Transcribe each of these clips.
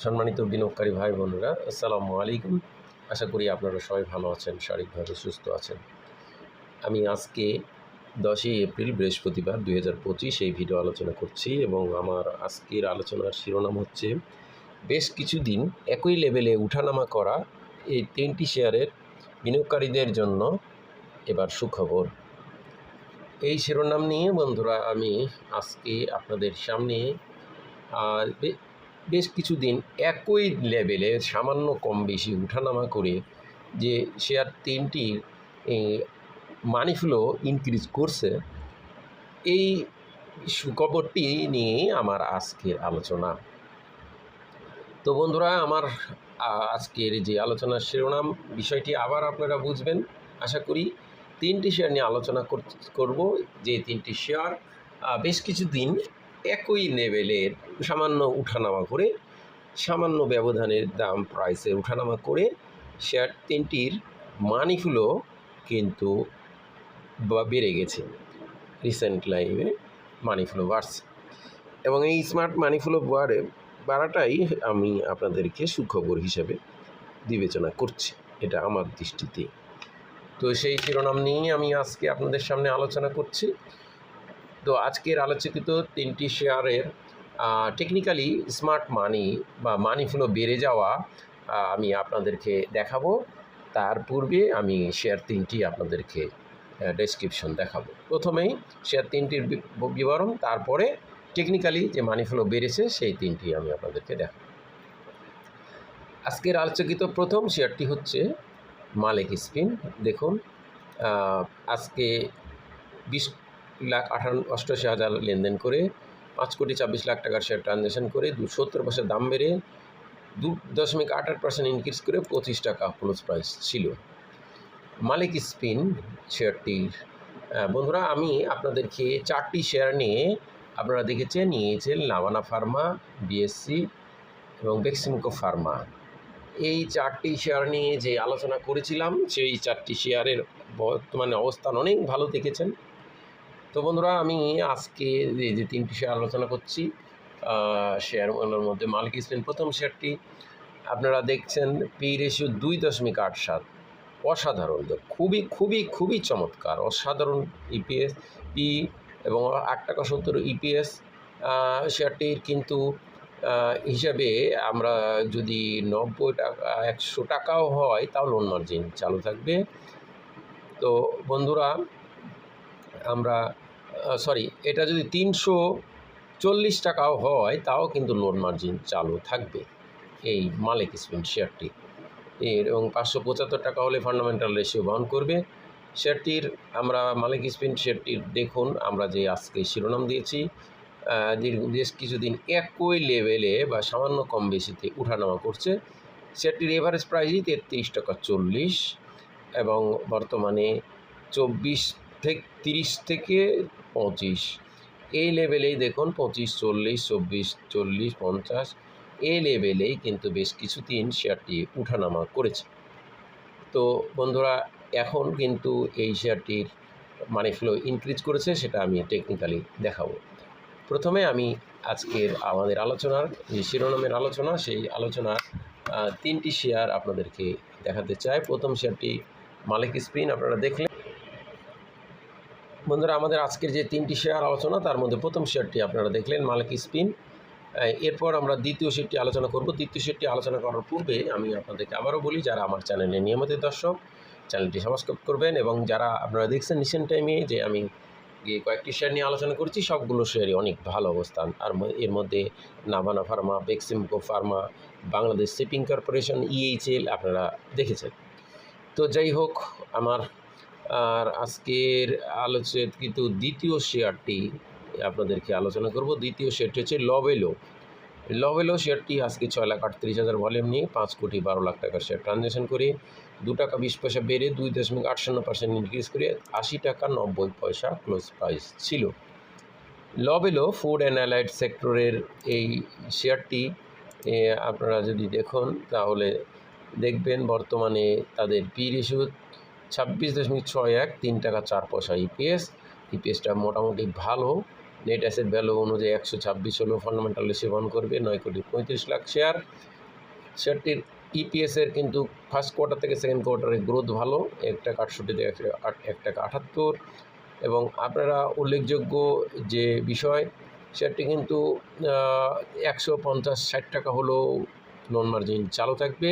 সম্মানিত বিনিয়োগকারী ভাই বোনেরা, আসসালামু আলাইকুম। আশা করি আপনারা সবাই ভালো আছেন, শারীরিকভাবে সুস্থ আছেন। আমি আজকে দশই এপ্রিল, বৃহস্পতিবার দুই হাজার পঁচিশ এই ভিডিও আলোচনা করছি এবং আমার আজকের আলোচনার শিরোনাম হচ্ছে, বেশ কিছুদিন একই লেভেলে উঠানামা করা এই তিনটি শেয়ারের বিনিয়োগকারীদের জন্য এবার সুখবর। এই শিরোনাম নিয়ে বন্ধুরা, আমি আজকে আপনাদের সামনে বেশ কিছুদিন একই লেভেলে সামান্য কম বেশি উঠানামা করে যে শেয়ার তিনটির মানি ফ্লো ইনক্রিজ করছে, এই সুখবরটি নিয়ে আমার আজকের আলোচনা। তো বন্ধুরা, আমার আজকের যে আলোচনার শিরোনাম, বিষয়টি আবার আপনারা বুঝবেন। আশা করি তিনটি শেয়ার নিয়ে আলোচনা কর- করব। যে তিনটি শেয়ার বেশ কিছুদিন একই লেভেলের সামান্য উঠানামা করে, সামান্য ব্যবধানের দাম প্রাইসে উঠানামা করে শেয়ার তিনটির মানি ফ্লো কিন্তু বা- বেড়ে গেছে। রিসেন্ট লাইভে মানি ফ্লো বাড়ছে। এবং এই স্মার্ট মানি ফ্লো বাড়ে, বাড়াটাই আমি আপনাদেরকে সুখবর হিসেবে বিবেচনা করছি। এটা আমার দৃষ্টিতে। তো সেই শিরোনাম নিয়েই আমি আজকে আপনাদের সামনে আলোচনা করছি। তো আজকের আলোচিত তিনটি শেয়ারের টেকনিক্যালি স্মার্ট মানি বা মানি ফ্লো বেড়ে যাওয়া আমি আপনাদেরকে দেখাবো। তার পূর্বে আমি শেয়ার তিনটি আপনাদেরকে ডেসক্রিপশন দেখাবো। প্রথমেই শেয়ার তিনটির বিবরণ, তারপরে টেকনিক্যালি যে মানি ফ্লো বেড়েছে, সেই তিনটি আমি আপনাদেরকে দেখাবো। আজকের আলোচকিত প্রথম শেয়ারটি হচ্ছে মালিক স্পিন দেখুন আজকে বিশ লাখ আঠান্ন অষ্টআশি হাজার লেনদেন করে পাঁচ কোটি ছাব্বিশ লাখ টাকার শেয়ার ট্রানজ্যাকশন করে দু সত্তর পার্সেন্ট দাম বেড়ে দু দশমিক আট আট পার্সেন্ট ইনক্রিজ করে পঁচিশ টাকা ক্লোজ প্রাইস ছিল। মালিক স্পিন শেয়ারটির বন্ধুরা, আমি আপনাদেরকে চারটি শেয়ার নিয়ে আপনারা দেখেছেন, নিয়েছেন লাভানা ফার্মা বিএসসি এবং বেক্সিমকো ফার্মা এই চারটি শেয়ার নিয়ে যে আলোচনা করেছিলাম, সেই চারটি শেয়ারের বর্তমানে অবস্থান অনেক ভালো দেখেছেন। তো বন্ধুরা, আমি আজকে এই যে তিনটি শেয়ার আলোচনা করছি শেয়ারগুলোর মধ্যে মালিক স্পেন প্রথম শেয়ারটি। আপনারা দেখছেন পি রেশিও দুই দশমিক আট সাত। অসাধারণ খুবই খুবই খুবই চমৎকার, অসাধারণ ইপিএস, পি এবং আট টাকা সত্তর ইপিএস শেয়ারটির কিন্তু হিসাবে আমরা যদি নব্বই টাকা, একশো টাকাও হয় তাও লোন মার্জিন চালু থাকবে। তো বন্ধুরা আমরা সরি এটা যদি তিনশো চল্লিশ টাকাও হয়, তাও কিন্তু লোন মার্জিন চালু থাকবে। এই মালিক স্পিন শেয়ারটি। এর এবং পাঁচশো পঁচাত্তর টাকা হলে ফান্ডামেন্টাল রেশিও বহন করবে। শেয়ারটির, আমরা মালিক স্পিন শেয়ারটির দেখুন, আমরা যে আজকে শিরোনাম দিয়েছি দীর্ঘ, বেশ কিছুদিন একই লেভেলে বা সামান্য কম বেশিতে উঠানামা করছে। শেয়ারটির এভারেজ প্রাইসই তেত্রিশ টাকা চল্লিশ এবং বর্তমানে চব্বিশ থেকে তিরিশ থেকে পঁচিশ। এই লেভেলেই দেখুন পঁচিশ চল্লিশ চব্বিশ চল্লিশ পঞ্চাশ। এই লেভেলেই কিন্তু বেশ কিছুদিন শেয়ারটি উঠানামা করেছে। তো বন্ধুরা এখন কিন্তু এই শেয়ারটির মানি ফ্লো ইনক্রিজ করেছে সেটা আমি টেকনিক্যালি দেখাবো। প্রথমে আমি আজকের আমাদের আলোচনার যে শিরোনামের আলোচনা সেই আলোচনার আহ, তিনটি শেয়ার আপনাদেরকে দেখাতে চাই। প্রথম শেয়ারটি মালিক স্পিন আপনারা দেখলেন। বন্ধুরা, আমাদের আজকের যে তিনটি শেয়ার আলোচনা, তার মধ্যে প্রথম শেয়ারটি আপনারা দেখলেন, মালিক স্পিন। এরপর আমরা দ্বিতীয় শেয়ারটি আলোচনা করব। দ্বিতীয় শেয়ারটি আলোচনা করার পূর্বে আমি আপনাদেরকে আবারও বলি, যারা আমার চ্যানেলে নিয়মিত দর্শক, চ্যানেলটি সাবস্ক্রাইব করবেন এবং যারা আপনারা দেখছেন রিসেন্ট টাইমে যে আমি গিয়ে কয়েকটি শেয়ার নিয়ে আলোচনা করছি, সবগুলো শেয়ারই অনেক ভালো অবস্থান। আর এর মধ্যে Navana pharma Beximco pharma Bangladesh shipping corporation EHL আপনারা দেখেছেন। তো যাই হোক, আমার আর আজকের আলোচিত কিন্তু দ্বিতীয় শেয়ারটি আপনাদেরকে আলোচনা করব। দ্বিতীয় শেয়ারটি হচ্ছে লবেলো লবেলো শেয়ারটি আজকে ছয় লাখ আটত্রিশ হাজার ভলিউম নিয়ে পাঁচ কোটি বারো লাখ টাকার শেয়ার ট্রানজ্যাকশন করে, দু টাকা বিশ পয়সা বেড়ে দুই দশমিক আট শূন্য পার্সেন্ট ইনক্রিজ করে আশি টাকা নব্বই পয়সা ক্লোজ প্রাইস ছিল। লবেলো ফুড অ্যান্ড অ্যালাইড সেক্টরের এই শেয়ারটি আপনারা যদি দেখুন, তাহলে দেখবেন বর্তমানে তাদের পি রেশিও ছাব্বিশ দশমিক ছয় এক, তিন টাকা চার পয়সা ইপিএস ইপিএসটা মোটামুটি ভালো। নেট অ্যাসেট ভ্যালু অনুযায়ী একশো ছাব্বিশ হলো ফান্ডামেন্টাল সেবন করবে, নয় কোটি পঁয়ত্রিশ লাখ শেয়ার শেয়ারটির ইপিএসের কিন্তু ফার্স্ট কোয়ার্টার থেকে সেকেন্ড কোয়ার্টারে গ্রোথ ভালো, এক টাকা আটষট্টি থেকে এক টাকা আটাত্তর। এবং আপনারা উল্লেখযোগ্য যে বিষয় শেয়ারটি কিন্তু একশো পঞ্চাশ ষাট টাকা হলেও লোন মার্জিন চালু থাকবে।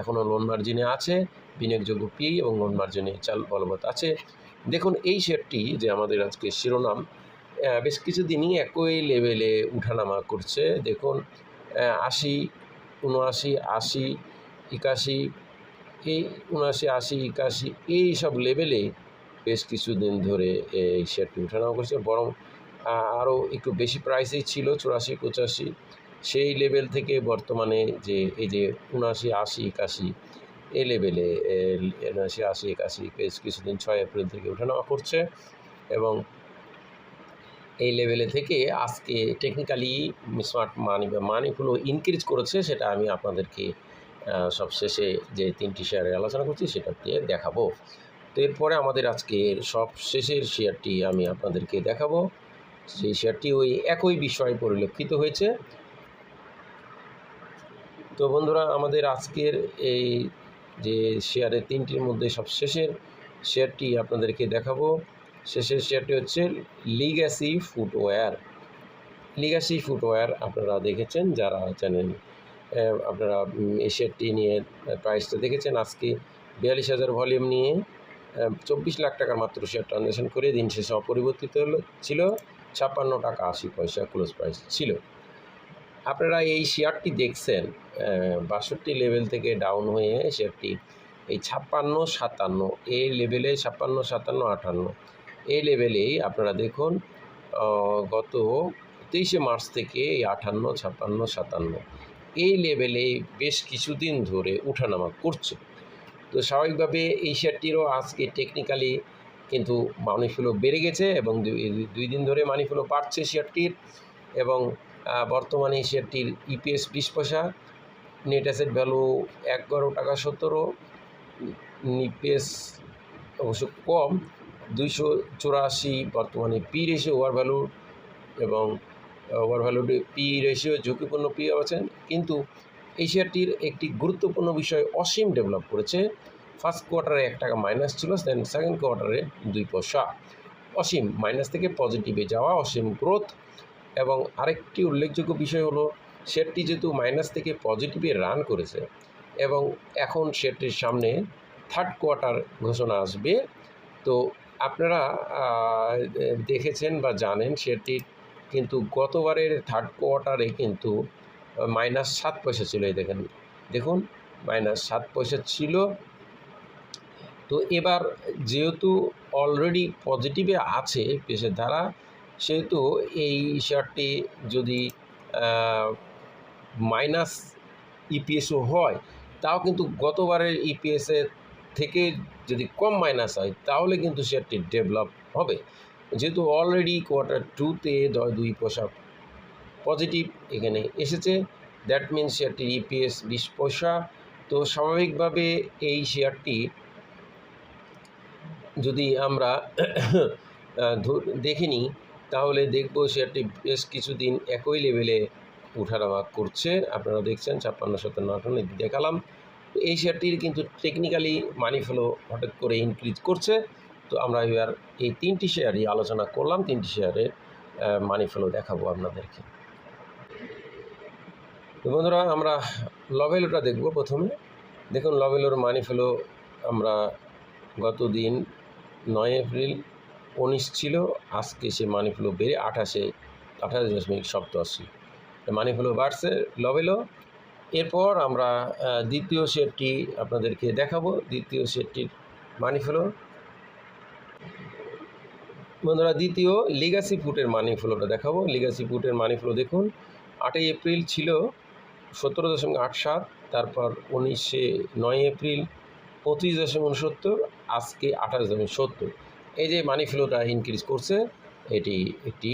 এখনও লোন মার্জিনে আছে। বিনিয়োগযোগ্য পি এবং লোন মার্জিনে চাল বলবৎ আছে। দেখুন, এই শেয়ারটি যে আমাদের আজকে শিরোনাম বেশ কিছুদিনই একই লেভেলে উঠানামা করছে। দেখুন আশি, উনআশি, আশি, একাশি, এই উনআশি, আশি, একাশি, এই সব লেভেলে বেশ কিছুদিন ধরে এই শেয়ারটি উঠানামা করছে। বরং আরও একটু বেশি প্রাইসেই ছিল, চুরাশি, পঁচাশি। সেই লেভেল থেকে বর্তমানে যে, এই যে উনআশি, আশি, একাশি এই লেভেলে উনআশি আশি একাশি বেশ কিছুদিন ছয় এপ্রিল থেকে ওঠানামা করছে এবং এই লেভেলে থেকে আজকে টেকনিক্যালি স্মার্ট মানি বা মানিগুলো ইনক্রিজ করেছে সেটা আমি আপনাদেরকে সবশেষে যে তিনটি শেয়ারে আলোচনা করছি সেটা দিয়ে দেখাবো তো এরপরে আমাদের আজকের সব শেষের শেয়ারটি আমি আপনাদেরকে দেখাবো সেই শেয়ারটি ওই একই বিষয় পরিলক্ষিত হয়েছে তো বন্ধুরা আমাদের আজকের এই যে শেয়ারের তিনটির মধ্যে সব শেষের শেয়ারটি আপনাদেরকে দেখাবো। শেষের শেয়ারটি হচ্ছে লিগ্যাসি ফুটওয়্যার লিগ্যাসি ফুটওয়্যার আপনারা দেখেছেন, যারা জানেন আপনারা এই শেয়ারটি নিয়ে প্রাইসটা দেখেছেন। আজকে বিয়াল্লিশ হাজার ভলিউম নিয়ে চব্বিশ লাখ টাকার মাত্র শেয়ার ট্রানজ্যাকশন করে দিন শেষে অপরিবর্তিত ছিল ছাপ্পান্ন টাকা আশি পয়সা ক্লোজ প্রাইস ছিল। আপনারা এই শেয়ারটি দেখছেন বাষট্টি লেভেল থেকে ডাউন হয়ে শেয়ারটি এই ছাপ্পান্ন, সাতান্ন এই লেভেলে ছাপ্পান্ন, সাতান্ন, আটান্ন এই লেভেলেই আপনারা দেখুন গত তেইশে মার্চ থেকে এই আটান্ন, ছাপ্পান্ন, সাতান্ন এই লেভেলে বেশ কিছুদিন ধরে উঠানামা করছে। তো স্বাভাবিকভাবে এই শেয়ারটিরও আজকে টেকনিক্যালি কিন্তু মানি ফ্লো বেড়ে গেছে এবং দুই- দিন ধরে মানি ফ্লো বাড়ছে শেয়ারটির এবং বর্তমানে এই শেয়ারটির ইপিএস বিশ পয়সা নেট অ্যাসেট ভ্যালু এগারো টাকা সতেরো ইপিএস অবশ্য কম, দুইশো চুরাশি বর্তমানে পি রেশিও ওভার ভ্যালু এবং ওভার ভ্যালু পি রেশিও ঝুঁকিপূর্ণ পি আছেন। কিন্তু এশিয়াটির একটি গুরুত্বপূর্ণ বিষয় অসীম ডেভেলপ করেছে। ফার্স্ট কোয়ার্টারে এক টাকা মাইনাস ছিল দেন সেকেন্ড কোয়ার্টারে দুই পয়সা। অসীম মাইনাস থেকে পজিটিভে যাওয়া অসীম গ্রোথ এবং আরেকটি উল্লেখযোগ্য বিষয় হলো শেয়ারটি যেহেতু মাইনাস থেকে পজিটিভে রান করেছে এবং এখন শেয়ারটির সামনে থার্ড কোয়ার্টার ঘোষণা আসবে, তো আপনারা দেখেছেন বা জানেন শেয়ারটির কিন্তু গতবারের থার্ড কোয়ার্টারে কিন্তু মাইনাস সাত পয়সা ছিল, এই দেখেন, দেখুন মাইনাস সাত পয়সা ছিল। তো এবার যেহেতু অলরেডি পজিটিভে আছে পেশের ধারা সেহেতু এই শেয়ারটি যদি মাইনাস ইপিএসও হয়, তাও কিন্তু গতবারের ইপিএসের থেকে যদি কম মাইনাস হয়, তাহলে কিন্তু শেয়ারটি ডেভেলপ হবে। যেহেতু অলরেডি কোয়ার্টার টুতে দুই পয়সা পজিটিভ এখানে এসেছে দ্যাট মিনস শেয়ারটির ইপিএস বিশ পয়সা। তো স্বাভাবিকভাবে এই শেয়ারটি যদি আমরা দেখে নিই, তাহলে দেখব শেয়ারটি বেশ কিছুদিন একই লেভেলে উঠানামা করছে। আপনারা দেখছেন ছাপ্পান্ন সাতান্ন আটান্ন দেখালাম। তো এই শেয়ারটির কিন্তু টেকনিক্যালি মানি ফ্লো হঠাৎ করে ইনক্রিজ করছে। তো আমরা এবার এই তিনটি শেয়ারই আলোচনা করলাম। তিনটি শেয়ারের মানি ফ্লো দেখাবো আপনাদেরকে। বন্ধুরা, আমরা লভেলোটা দেখব প্রথমে। দেখুন লভেলোর মানি ফ্লো আমরা গত দিন নয় এপ্রিল উনিশ ছিল। আজকে সে মানি ফ্লো বেড়ে আঠাশে, আঠাশ দশমিক সপ্তাশি। মানি ফ্লো বাড়ছে লভেলো এরপর আমরা দ্বিতীয় শেয়ারটি আপনাদেরকে দেখাবো। দ্বিতীয় শেয়ারটির মানি ফ্লো বন্ধুরা, দ্বিতীয় লিগাসি ফুটের মানি ফ্লোটা দেখাবো। লিগাসি ফুটের মানি ফ্লো দেখুন। আটই এপ্রিল ছিল সতেরো দশমিক আট সাত, তারপর উনিশে নয় এপ্রিল পঁচিশ দশমিক উনসত্তর, আজকে আঠাশ দশমিক সত্তর। এই যে মানি ফ্লোটা ইনক্রিজ করছে, এটি একটি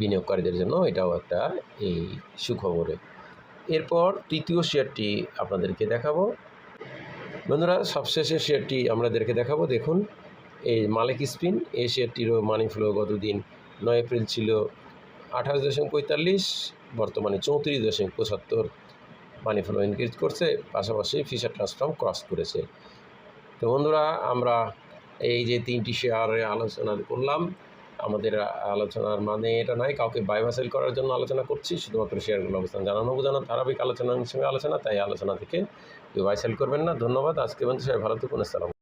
বিনিয়োগকারীদের জন্য এটাও একটা এই সুখবরে। এরপর তৃতীয় শেয়ারটি আপনাদেরকে দেখাবো। বন্ধুরা, সবশেষে শেয়ারটি আমাদেরকে দেখাবো। দেখুন, এই মালিক স্পিন, এই শেয়ারটিরও মানি ফ্লো গতদিন নয় এপ্রিল ছিল আঠাশ দশমিক পঁয়তাল্লিশ, বর্তমানে চৌত্রিশ দশমিক পঁচাত্তর মানি ফ্লো ইনক্রিজ করছে, পাশাপাশি ফিচার ট্রান্সফর্ম ক্রস করেছে। তো বন্ধুরা, আমরা এই যে তিনটি শেয়ারে আলোচনা করলাম আমাদের আলোচনার মানে এটা নয়, কাউকে বাইভাসেল করার জন্য আলোচনা করছি, শুধুমাত্র শেয়ারগুলো অবস্থান জানানো বোঝানো, ধারাবাহিক আলোচনার সঙ্গে আলোচনা, তাই আলোচনা থেকে কেউ বাইসেল করবেন না। ধন্যবাদ আজকে বন্ধু সবাই ভালো থাকুন, আসসালাম